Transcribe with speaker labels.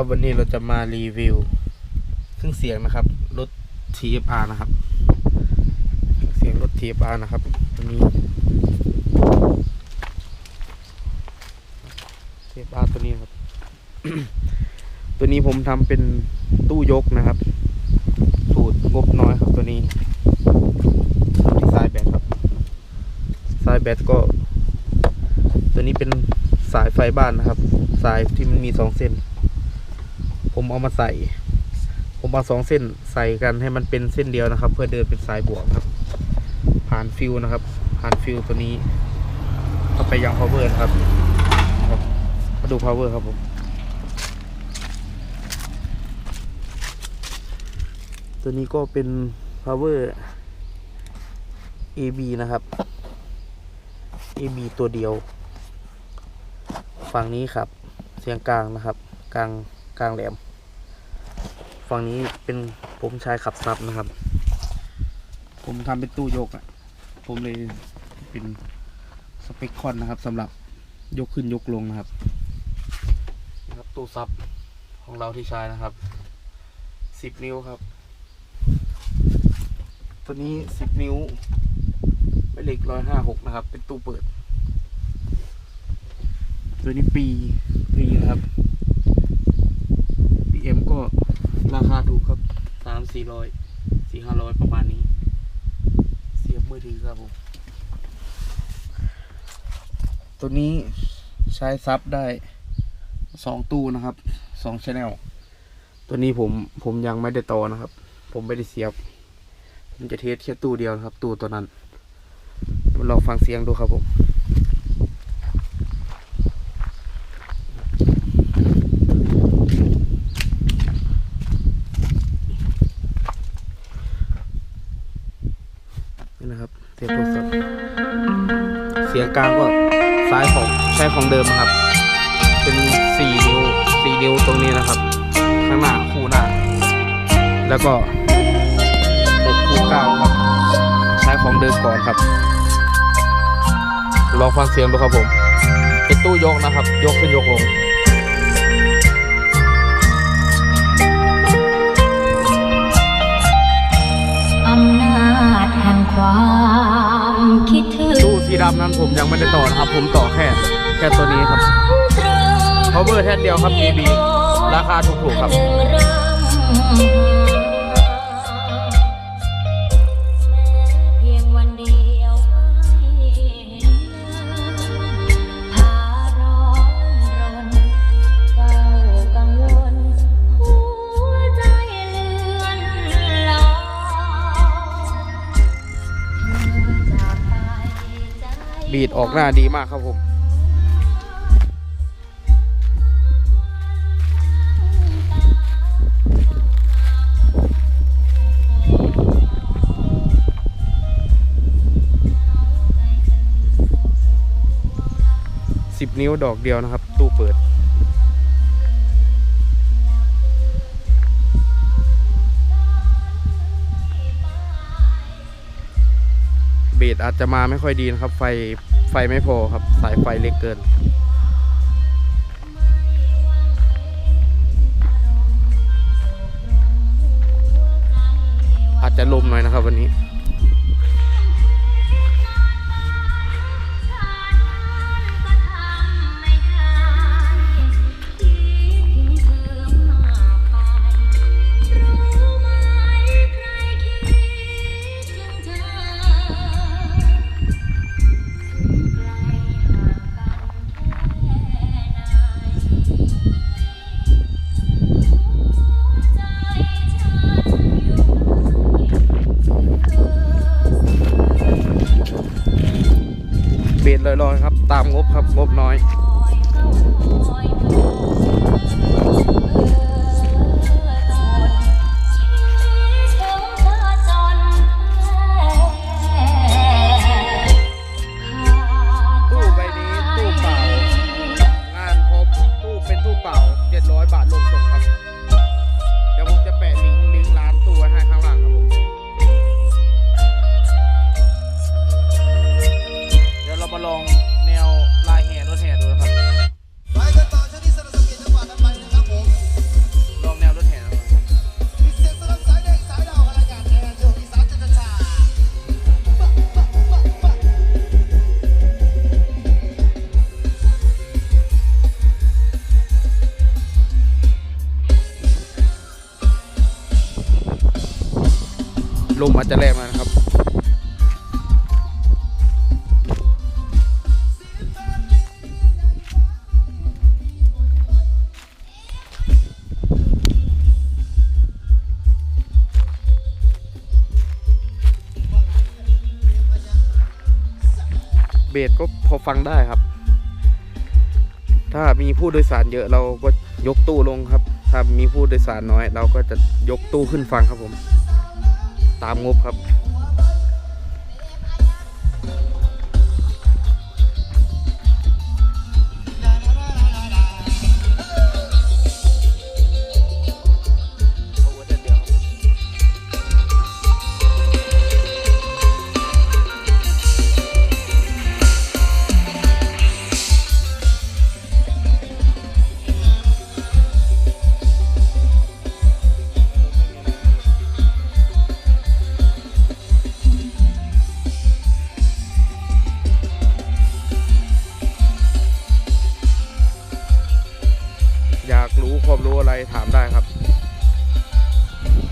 Speaker 1: ครับ วันนี้เราจะมารีวิวเครื่องเสียงนะครับรถ TFR นะครับเสียงรถ TFR นะครับวันนี้ TFR ตัวนี้ครับ ตัวนี้ผมทำเป็นตู้ยกนะครับ สูตรงบน้อยครับตัวนี้ดีไซน์แบตครับ สายแบตก็ ตัวนี้เป็นสายไฟบ้านนะครับ สายที่มันมีสองเส้น ผมเอามาใส่ ผมเอาสองเส้นใส่กันให้มันเป็นเส้นเดียวนะครับ เพื่อเดินเป็นสายบวกครับ ผ่านฟิวนะครับ ผ่านฟิวตัวนี้เข้าไปยัง power นะครับครับมาดู power ครับผมตัวนี้ก็เป็น power AB นะครับ AB ตัวเดียว ฝั่งนี้ครับ เสียงกลางนะครับ กลางกลางแหลม ฝั่งนี้เป็นผมใช้ขับซับนะครับ ผมทำเป็นตู้ยกอะ่ะ ผมเลยเป็นสเปคคอนนะครับสำหรับยกขึ้นยกลงนะครับนะครับตู้ซับของเราที่ใช้นะครับสิบนิ้วครับ ตัวนี้สิบนิ้วเป็นเหล็กร้อยห้าหกนะครับ เป็นตู้เปิด ตัวนี้ปีปีนะครับ PM ก็ ราคาถูกครับสามสี่ร้อยสี่ห้าร้อยประมาณนี้ เสียบมือถือครับผม ตัวนี้ใช้ซับได้สองตู้นะครับสองชแนลตัวนี้ผมผมยังไม่ได้ต่อนะครับ ผมไม่ได้เสียบ ผมจะเทสแค่ตู้เดียวนะครับ ตู้ตัวนั้นมาลองฟังเสียงดูครับผม สียงกลางก็ซ้ายของใช้ของเดิมครับ เป็นสี่นิ้วสี่นิ้วตรงนี้นะครับ ข้างหน้าคู่หน้า แล้วก็หกคู่กลางครับใช้ของเดิมก่อนครับลองฟังเสียงดูครับผมเป็นตู้ยกนะครับ ยกขึ้นยกลง
Speaker 2: อำนาจแห่งความคิด
Speaker 1: ดำนั้นผมยังไม่ได้ต่อนะครับ ผมต่อแค่แค่ตัวนี้ครับ Power แท่นเดียวครับ AB ราคาถูกๆครับ บีดออกหน้าดีมากครับผมสิบนิ้วดอกเดียวนะครับ ตู้เปิดเบสอาจจะมาไม่ค่อยดีนะครับ ไฟ ไฟไม่พอครับ สายไฟเล็กเกิน อาจจะลมหน่อยนะครับวันนี้ ลอยครับ ตามงบครับงบน้อยาลองแนวลายแห่รถแห่ดูนะครับ ไปกันต่อช่วนี้สนุนจังหวัดกันไปนะครับผมลองแนวรถแห่มเสียลัมันจะมาจะแรงมานะ เบสก็พอฟังได้ครับ ถ้ามีผู้โดยสารเยอะเราก็ยกตู้ลงครับ ถ้ามีผู้โดยสารน้อย เราก็จะยกตู้ขึ้นฟังครับผม ตามงบครับ ความรู้อะไรถามได้ครับ